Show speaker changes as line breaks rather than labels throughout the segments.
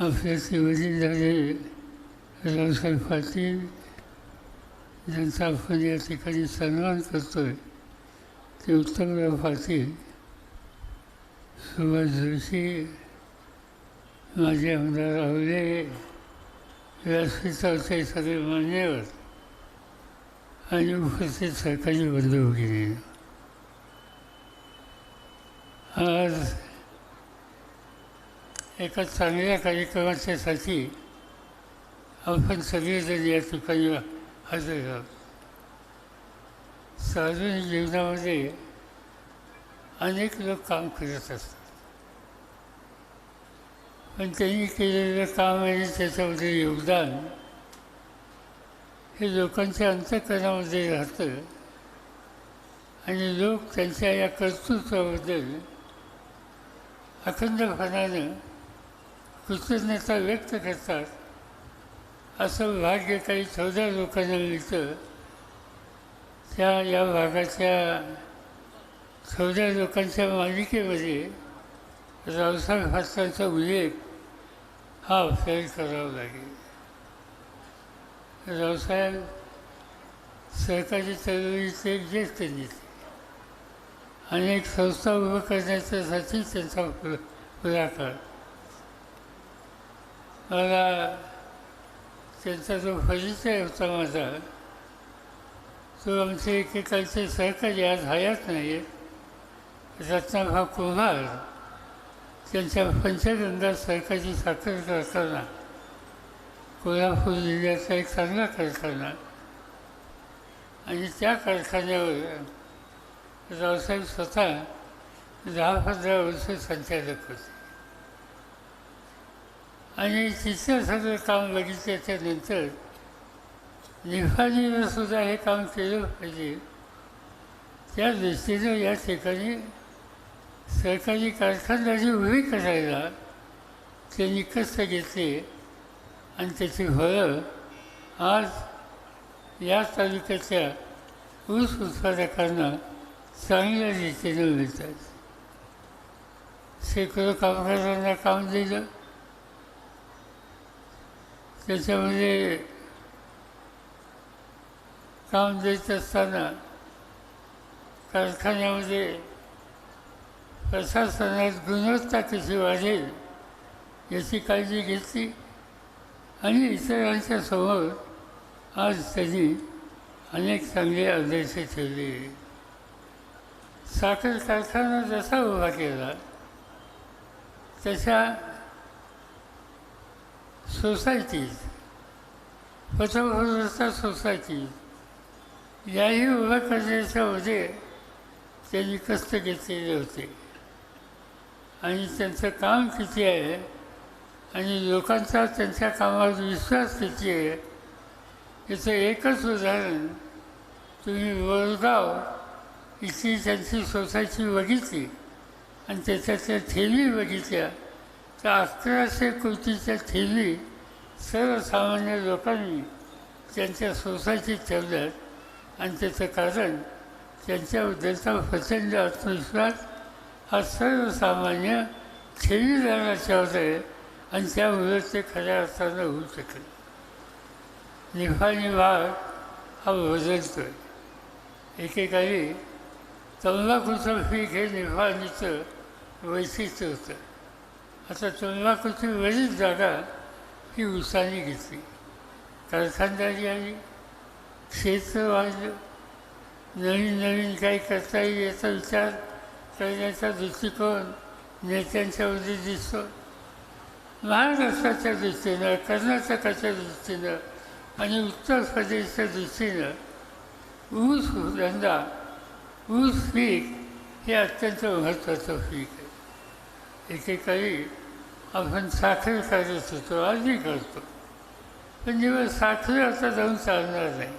आपल्याचे वडील झाले रावसाहेब पाटील ज्यांचा आपण या ठिकाणी सन्मान करतो आहे ते उत्तमराव पाटील सुभाष जोशी माझे आमदार राहुले व्यासपीठावरचे सगळे मान्यवर आणि उपस्थित सरकारी बंधू भगिनी. आज एका चांगल्या कार्यक्रमाच्यासाठी आपण सगळेजण या ठिकाणी हजर आहोत सार्वजनिक जीवनामध्ये अनेक लोक काम करत असतात. पण त्यांनी केलेलं काम आणि त्याच्यामध्ये योगदान हे लोकांच्या अंतकरणामध्ये राहतं. आणि लोक त्यांच्या या कर्तृत्वाबद्दल अखंडपणानं कृतज्ञता व्यक्त करतात. असं भाग्य काही चौदा लोकांना मिळतं. त्या या भागाच्या चौदा लोकांच्या मालिकेमध्ये रावसाहेब हातांचा उल्लेख हा आपल्याला करावा लागेल. रावसाहेब सहकारी चळवळीचे एक ज्येष्ठ नेते. अनेक संस्था उभं करण्याच्यासाठी त्यांचा पु पुढाकार मला त्यांचा जो परिचय होता माझा तो आमचे एकेकालचे सहकारी आज हयात नाही रत्नाभा कुमार त्यांच्या पंचगंगा सहकारी साखर कारखाना कोल्हापूर जिल्ह्याचा एक चांगला कारखाना आणि त्या कारखान्यावर रावसाहेब स्वतः दहा पंधरा वर्ष संचालक होते. आणि तिचं सगळं काम म्हणजे बघितल्याच्यानंतर निफानीनं सुद्धा हे काम केलं पाहिजे. त्या दृष्टीनं या ठिकाणी सरकारी कारखानदारी उभी करायला त्यांनी कष्ट घेतले आणि त्याची फळं आज या तालुक्याच्या ऊस उत्पादकांना चांगल्या रीतीनं मिळतात. शेकडो कामगारांना काम दिलं. त्याच्यामध्ये काम देत असताना कारखान्यामध्ये प्रशासनात गुणवत्ता कशी वाढेल याची काळजी घेतली आणि इतरांच्या समोर आज त्यांनी अनेक चांगले आदर्श ठेवले. साखर कारखाना जसा उभा केला तशा सोसायटीज पथव्यवस्था सोसायटी याही उभ्या करण्याच्या मध्ये त्यांनी कष्ट घेतलेले होते. आणि त्यांचं काम किती आहे? आणि लोकांचा त्यांच्या कामावर विश्वास किती आहे? याचं एकच उदाहरण तुम्ही वडगाव इथली त्यांची सोसायटी बघितली आणि त्याच्यातल्या ठेवी बघितल्या. तर अकराशे कोटीच्या ठेवी सर्वसामान्य लोकांनी त्यांच्या सोसायटीत ठेवल्यात आणि त्याचं कारण त्यांच्याबद्दलचा प्रचंड आत्मविश्वास हा सर्वसामान्य ठेवीदाराच्यावर आहे आणि त्यामुळे ते खऱ्या अर्थानं होऊ शकेल. निफाणी भाग हा बदलतो आहे एकेकाळी तंबाखूचं पीक हे निफाणीचं वैशिष्ट्य होतं. आता तंबाखूची वेळीच जागा ही उसाने घेतली. कारखानदारी आली क्षेत्र वाढलं नवीन नवीन काही करता येईल याचा विचार करण्याचा दृष्टिकोन नेत्यांच्यामध्ये दिसतो. महाराष्ट्राच्या दृष्टीनं कर्नाटकाच्या दृष्टीनं आणि उत्तर प्रदेशच्या दृष्टीनं ऊस धंदा ऊस पीक हे अत्यंत महत्त्वाचं पीक आहे. एकेकाळी आपण साखर करत होतो आधी करतो. पण जेव्हा साखर आता जाऊन चालणार नाही.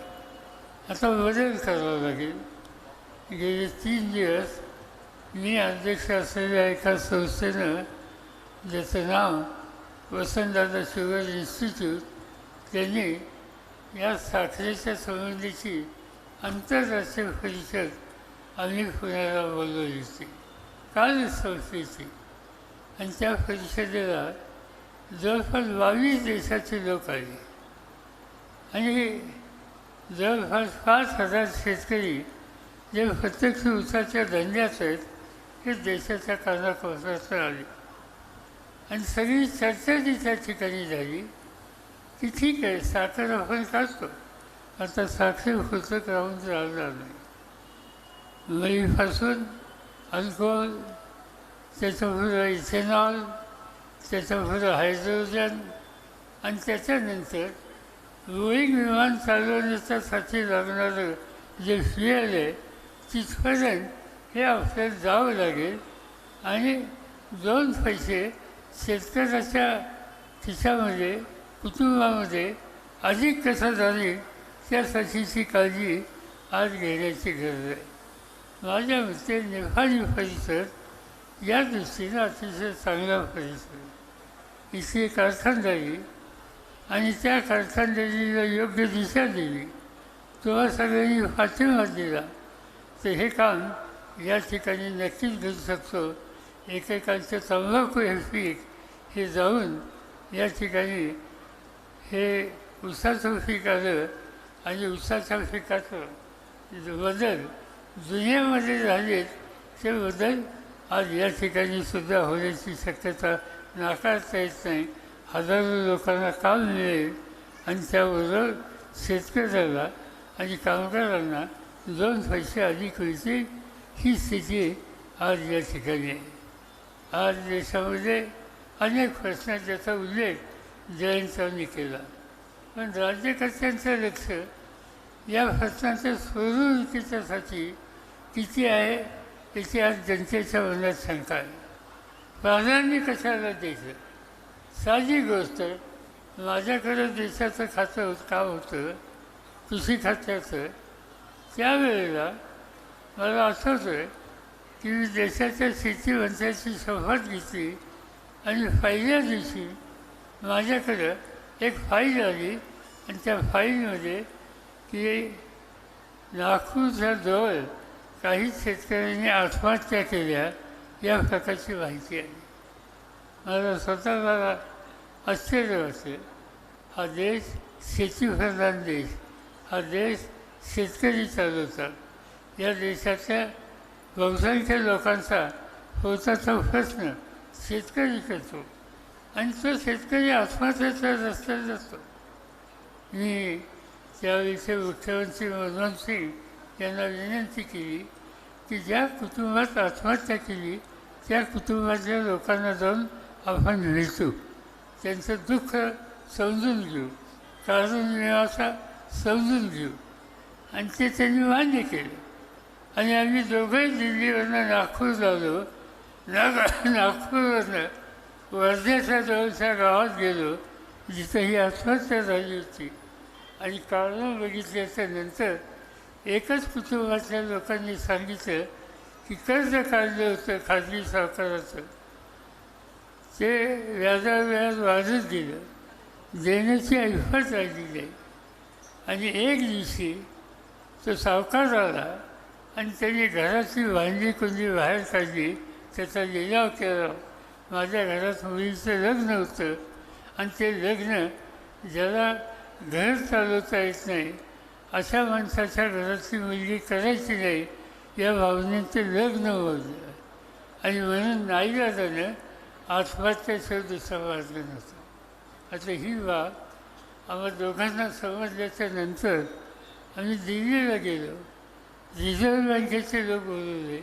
आता बदल करावा लागेल. गेले तीन दिवस मी अध्यक्ष असलेल्या एका संस्थेनं ज्याचं नाव वसंतदादा शुगर इन्स्टिट्यूट त्यांनी या साखरेच्या संबंधीची आंतरराष्ट्रीय परिषद आम्ही पुण्याला बोलवली होती. काल संस्थेची. आणि त्या परिषदेला जवळपास बावीस देशाचे लोक आले आणि जवळपास पाच हजार शेतकरी जे प्रत्यक्ष उसाच्या धंद्यात आहेत हे देशाच्या कानाकोपऱ्यात आले. आणि सगळी चर्चा जी त्या ठिकाणी झाली की ठीक आहे साखर आपण काढतो आता साखर फुलक राहून राहणार नाही. मईपासून अल्कोहोल त्याच्यापुढं इथेनॉल त्याच्यापुढं हायड्रोजन आणि त्याच्यानंतर रोईंग विमान चालवण्याच्यासाठी लागणारं जे फ्युएल आहे तिथपर्यंत हे आपल्याला जावं लागेल आणि दोन पैसे शेतकऱ्याच्या खिशामध्ये कुटुंबामध्ये अधिक कसा जाईल त्यासाठीची काळजी आज घेण्याची गरज आहे. माझ्या मते नेपाळी परिसर या दृष्टीनं अतिशय चांगला परिसर आहे. इथे कारखानदारी आणि त्या कारखानदारीला योग्य दिशा दिली. तेव्हा सगळ्यांनी पाठिंबा दिला. तर हे काम या ठिकाणी नक्कीच घेऊ शकतो. एकेकांचं तंबाखू हे पीक हे जाऊन या ठिकाणी हे उसाचं पीक आलं आणि उसाच्या पिकाचं बदल दुनियामध्ये झालेत ते बदल आज या ठिकाणी सुद्धा होण्याची शक्यता नाकारता येत नाही. हजारो लोकांना काम मिळेल आणि त्याबरोबर शेतकऱ्याला आणि कामगारांना दोन पैसे अधिक होतील ही स्थिती आज या ठिकाणी आहे. आज देशामध्ये अनेक प्रश्न त्याचा उल्लेख जयंतांनी केला. पण राज्यकर्त्यांचं लक्ष या प्रश्नांच्या सोडवणुकीच्यासाठी किती आहे? त्याची आज जनतेच्या मनात शंका आहे. प्राधान्य कशाला द्यायचं साधी गोष्ट माझ्याकडं देशाचं खातं होत काम होतं कृषी खात्याचं त्यावेळेला मला आठवतं आहे की मी देशाच्या शेतीमंत्र्याची शपथ घेतली आणि पहिल्या दिवशी माझ्याकडं एक फाईल आली आणि त्या फाईलमध्ये की नागपूरच्या जवळ काही शेतकऱ्यांनी आत्महत्या केल्या या प्रकारची माहिती आली मला स्वतःला आश्चर्य वाटते. हा देश शेतीप्रधान देश हा देश शेतकरी चालवतात या देशाच्या बहुसंख्य लोकांचा होताचा प्रश्न शेतकरी करतो. आणि तो शेतकरी आत्महत्येच्या रस्त्यात जातो. मी त्यावेळीचे मुख्यमंत्री मनमोहन सिंग त्यांना विनंती केली की ज्या कुटुंबात आत्महत्या केली त्या कुटुंबातल्या लोकांना जाऊन आपण भेटू त्यांचं दुःख समजून घेऊ कारण मिळाचा समजून घेऊ. आणि ते त्यांनी मान्य केलं. आणि आम्ही दोघंही दिल्लीवरनं नागपूर झालो नाग नागपूरवरनं वर्ध्याच्या जवळच्या गावात गेलो जिथं ही आत्महत्या झाली होती. आणि कारण बघितल्याच्या नंतर एकच कुटुंबातल्या लोकांनी सांगितलं की कर्ज काढलं होतं खाजगी सावकाराचं ते व्याजाव्याज वाढत गेलं. देण्याची ऐफत राहिली नाही. आणि एक दिवशी तो सावकार आला आणि त्यांनी घरातली भांडी कुंडी बाहेर काढली त्याचा लिलाव केला. माझ्या घरात मुलीचं लग्न होतं आणि ते लग्न ज्याला घर चालवता येत नाही अशा माणसाच्या घरातली मुलगी करायची नाही या भावनेचे लग्न होतं आणि म्हणून नाही झाल्यानं आत्महत्याशिवाय दुसरा मार्ग नव्हता. आता ही बाब आम्हा दोघांना समजल्याच्या नंतर आम्ही दिल्लीला गेलो. रिझर्व्ह बँकेचे लोक बोलवले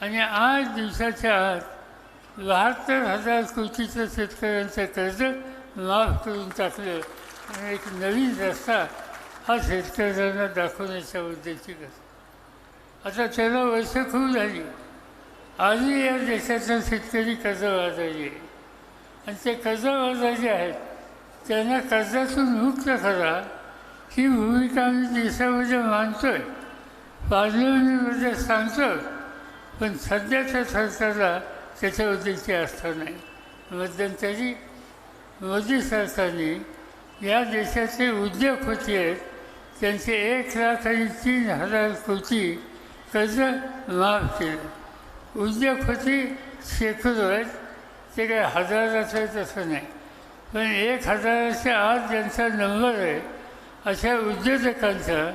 आणि आठ दिवसाच्या आत बहात्तर हजार कोटीचं शेतकऱ्यांचं कर्ज माफ करून टाकलं. आणि एक नवीन रस्ता हा शेतकऱ्यांना दाखवण्याच्या उद्देशी कसा आता त्याला वर्ष खूप झाली. आजही या देशातला शेतकरी कर्जबाजारी आहे आणि ते कर्जबाजारी आहेत. त्यांना कर्जातून मुक्त करा. ही भूमिका आम्ही देशामध्ये मानतो आहे पार्लमेंटमध्ये सांगतो पण सध्याच्या सरकारला त्याच्याबद्दलची आस्था नाही. मध्यंतरी मोदी सरकारने या देशाचे उद्योग होते. आहेत त्यांचे एक लाख आणि तीन हजार कोटी कर्ज माफ केलं. उद्योगपती शेकडो आहेत ते काय हजाराचं आहे तसं नाही पण एक हजाराच्या आत ज्यांचा नंबर आहे अशा उद्योजकांचा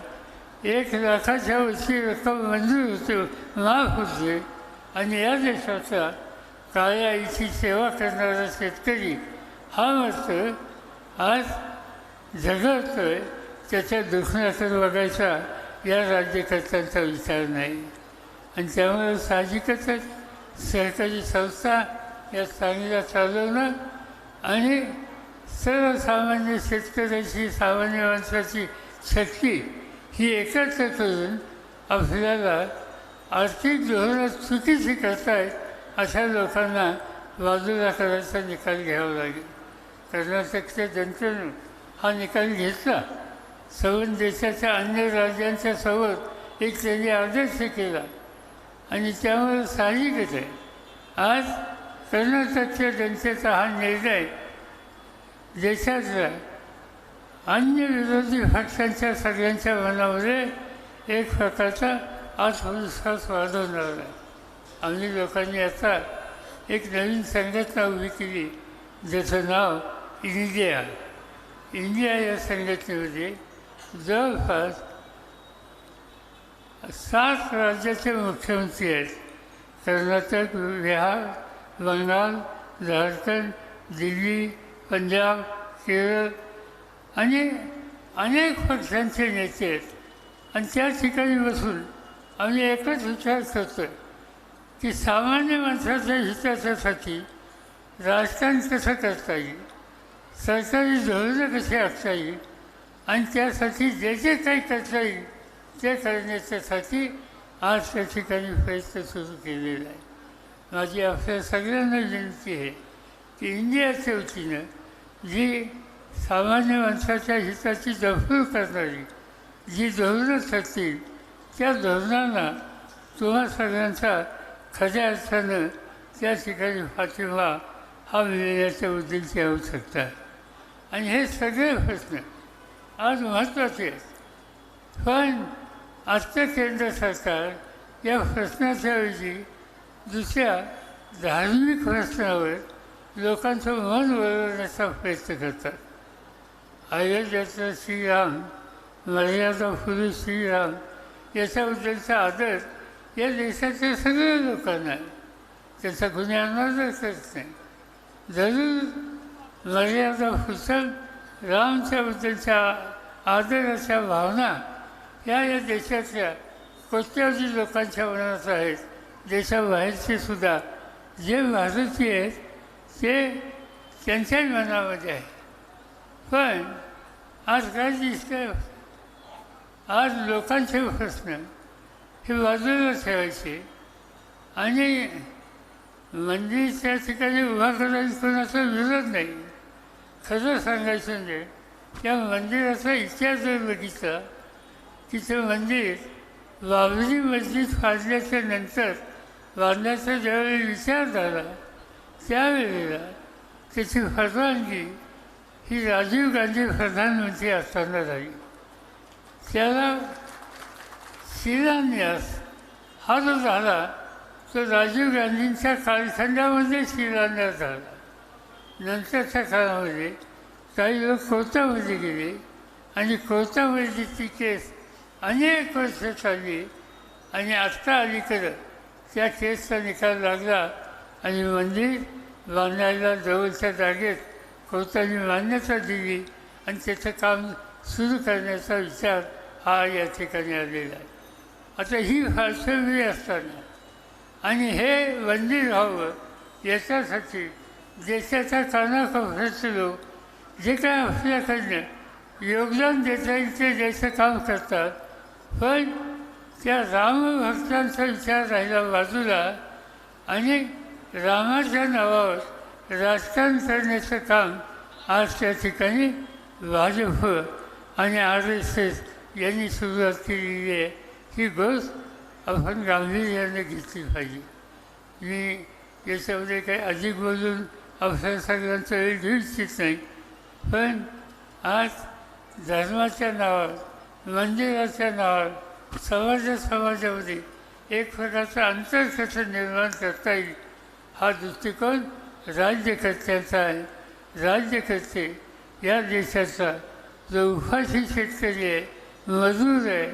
एक लाखाच्या वरची रक्कम मंजूर होते माफ होते. आणि या देशाचा काळ्या आईची सेवा करणारा शेतकरी हा मात्र आज झगडतोय. त्याच्या दुखण्याकडे बघायचा या राज्यकर्त्यांचा विचार नाही. आणि त्यामुळे साहजिकच सरकारी संस्था या चांगल्या चालवणं आणि सर्वसामान्य शेतकऱ्याची सामान्य माणसाची शक्ती ही एकत्र करून आपल्याला आर्थिक धोरणं चुकीची करतायत अशा लोकांना बाजूला करायचा निकाल घ्यावा लागेल. कर्नाटकच्या जनतेनं हा निकाल घेतला. सवन देशाच्या अन्य राज्यांच्या सोबत एक त्यांनी आदर्श केला. आणि त्यामुळे साहजिकच आहे आज कर्नाटकच्या जनतेचा हा निर्णय देशातल्या अन्य विरोधी पक्षांच्या सगळ्यांच्या मनामध्ये एक प्रकारचा आत्मविश्वास वाढवणार आहे. आम्ही लोकांनी आता एक नवीन संघटना उभी केली ज्याचं नाव इंडिया. इंडिया या संघटनेमध्ये जवळपास सात राज्याचे मुख्यमंत्री आहेत. कर्नाटक बिहार बंगाल झारखंड दिल्ली पंजाब केरळ आणि अनेक पक्षांचे नेते आहेत. आणि त्या ठिकाणी बसून आम्ही एकच विचार करतो की सामान्य माणसाच्या हिताच्यासाठी राजकारण कसं करता येईल? सरकारी धोरणं कशी असता येईल? आणि त्यासाठी जे जे काही करता येईल ते करण्याच्यासाठी आज त्या ठिकाणी प्रयत्न सुरू केलेला आहे. माझी आपल्या सगळ्यांना विनंती आहे की इंडियाच्या वतीनं जी सामान्य माणसाच्या हिताची जपूर करणारी जी धोरणं ठरतील त्या धोरणांना तुम्हा सगळ्यांचा खऱ्या अर्थानं त्या ठिकाणी पाठिंबा हा मिळण्याच्या उद्देशी आवश्यकता शकतात. आणि हे सगळे प्रश्न आज महत्त्वाचे आहेत पण आजचं केंद्र सरकार या प्रश्नाच्या ऐवजी दुसऱ्या धार्मिक प्रश्नावर लोकांचं मन वळवण्याचा प्रयत्न करतात. अयोध्याचं श्रीराम मर्यादा पुरुष श्रीराम याच्याबद्दलचा आदर या देशाच्या सगळ्या लोकांना आहे. त्याचा कुणी जर करत नाही. जरूर मर्यादा पुरुषन रामच्याबद्दलच्या आदराच्या भावना या या देशातल्या कोट्यावधी लोकांच्या मनात आहेत. देशाबाहेरचे सुद्धा जे भारतीय आहेत ते त्यांच्याच मनामध्ये आहे पण आज काय दिसतं आज लोकांचे प्रश्न हे बाजूला ठेवायचे. आणि मंदिर त्या ठिकाणी उभा करायला कोणाचा विरोध नाही. खरं सांगायचं म्हणजे त्या मंदिराचा इतिहास जर बघितला. तिथं मंदिर बाबरी मस्जिद फाडल्याच्या नंतर बांधण्याचा ज्यावेळी विचार झाला त्यावेळेला त्याची परवानगी ही राजीव गांधी प्रधानमंत्री असताना झाली. त्याला शिलान्यास हा जो झाला तो राजीव गांधींच्या कालखंडामध्ये शिलान्यास झाला. नंतरच्या काळामध्ये काही लोक कोर्टामध्ये गेले आणि कोर्टामध्ये ती केस अनेक वर्ष चालली आणि आत्ता अलीकडं त्या केसचा निकाल लागला आणि मंदिर बांधायला जवळच्या जागेत कोर्टाने मान्यता दिली आणि त्याचं काम सुरू करण्याचा विचार हा या ठिकाणी आलेला आहे. आता ही पार्श्वभूमी असताना आणि हे मंदिर व्हावं याच्यासाठी देशाच्या कानाकोपऱ्यातले लोक जे काय आपल्याकडनं योगदान देता येईल ते द्यायचं काम करतात. पण त्या रामभक्तांचा विचार राहिला बाजूला आणि रामाच्या नावावर राजकारण करण्याचं काम आज त्या ठिकाणी भाजप आणि आर एस एस यांनी सुरुवात केलेली आहे. ही गोष्ट आपण गांभीर्याने घेतली पाहिजे. मी याच्यामध्ये काही अधिक बोलून आपल्या सगळ्यांचा वेळ घेऊ इच्छित नाही. पण आज धर्माच्या नावावर मंदिराच्या नावावर समाजा समाजामध्ये एक प्रकारचं अंतर कसं निर्माण करता येईल हा दृष्टिकोन राज्यकर्त्यांचा आहे. राज्यकर्ते या देशाचा जो उपाशी शेतकरी आहे मजूर आहे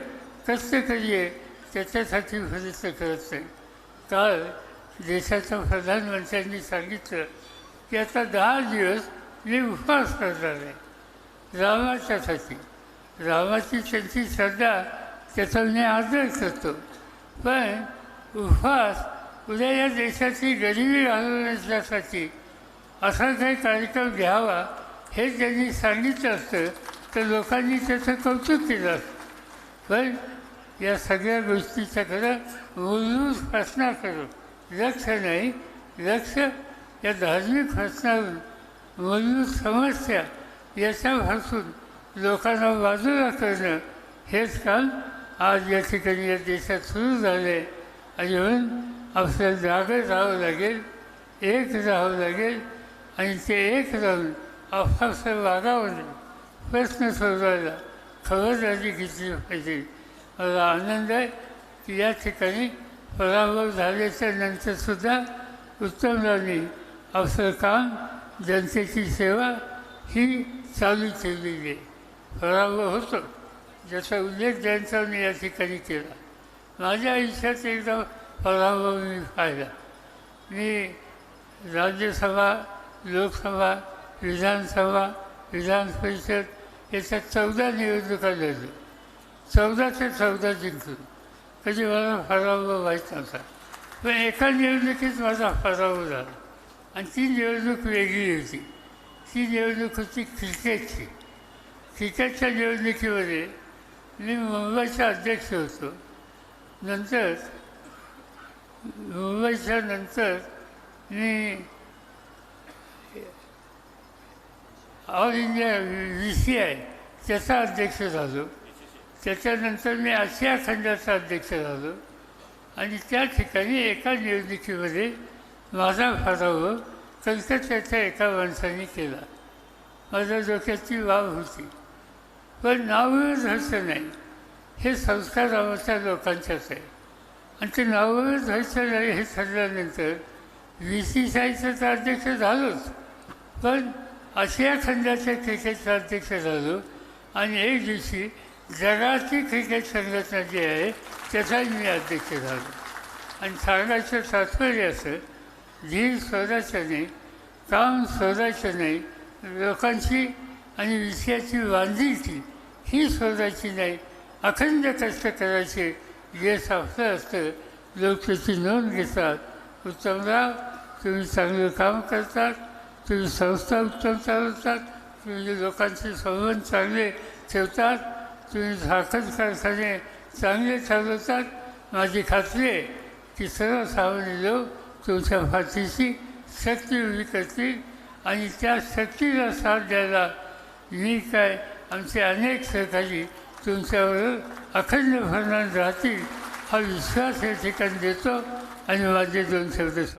कष्टकरी आहे त्याच्यासाठी प्रयत्न करत नाही काल देशाच्या प्रधानमंत्र्यांनी सांगितलं की आता दहा दिवस मी उपवास करणार आहे रामाच्यासाठी रामाची त्यांची श्रद्धा त्याचा मी आदर करतो. पण उपवास उद्या या देशाची गरिबी घालवण्यासाठी असा काही कार्यक्रम घ्यावा हे त्यांनी सांगितलं असतं तर लोकांनी त्याचं कौतुक केलं असतं. पण या सगळ्या गोष्टीचा खरं मूलभूत करू लक्ष नाही. लक्ष या धार्मिक प्रश्नावरून मूलभूत समस्या याच्या भासून लोकांना बाजूला करणं हेच काम आज या ठिकाणी या देशात सुरू झालं आहे आणि म्हणून आपल्याला जागं राहावं लागेल एक राहावं लागेल आणि ते एक राहून आपापसं वागावं नाही प्रश्न सोडवायला खबरदारी घेतली पाहिजे. मला आनंद आहे की या ठिकाणी पराभव झाल्याच्या नंतरसुद्धा उत्तमरावनी आपलं काम जनतेची सेवा ही चालू ठेवलेली आहे. पराभव होतो. ज्याचा उल्लेख मी या ठिकाणी केला. माझ्या आयुष्यात एकदा पराभव मी पाहिला. मी राज्यसभा लोकसभा विधानसभा विधान परिषद याच्या चौदा निवडणुका लढलो चौदा ते चौदा जिंकलो कधी मला पराभव व्हायचा नव्हता. पण एका निवडणुकीत माझा पराभव झाला. आणि ती निवडणूक वेगळी होती. ती निवडणूक होती क्रिकेटची. क्रिकेटच्या निवडणुकीमध्ये मी मुंबईचा अध्यक्ष होतो. नंतर मुंबईच्या नंतर मी all India V C I त्याचा अध्यक्ष झालो. त्याच्यानंतर मी आशिया खंडाचा अध्यक्ष झालो. आणि त्या ठिकाणी एका निवडणुकीमध्ये माझा फाराव तर त्याच्या एका माणसाने केला. माझ्या डोक्याची वाव होती. पण नावच व्हायचं नाही. हे संस्कार आमच्या लोकांच्याच आहे. आणि ते नावच व्हायचं नाही हे ठरल्यानंतर व्ही सी सायचं तर अध्यक्ष झालोच. पण आशिया खंडाच्या क्रिकेटचा अध्यक्ष झालो आणि एक दिवशी जगाची क्रिकेट संघटना जी आहे त्याचाही मी अध्यक्ष झालो. आणि सांगायचं तात्पर्य असं धीर स्वतःचं नाही काम स्वतःचं नाही लोकांची आणि विषयाची बांधिलकी ही स्वतःची नाही अखंड कष्ट करायचे जे आपलं असतं. लोक त्याची नोंद घेतात. उत्तमराव तुम्ही चांगलं काम करतात. तुम्ही संस्था उत्तम चालवतात. तुम्ही लोकांचे संबंध चांगले ठेवतात. तुम्ही साखर कारखाने चांगले चालवतात. माझी खात्री आहे की सर्वसामान्य लोक तुमच्या पाठीशी शक्ती उभी करतील आणि त्या शक्तीला साथ द्यायला मी काय आमचे अनेक सहकारी तुमच्यावर अखंड भरणार राहतील हा विश्वास या ठिकाणी देतो. आणि माझे दोन शब्द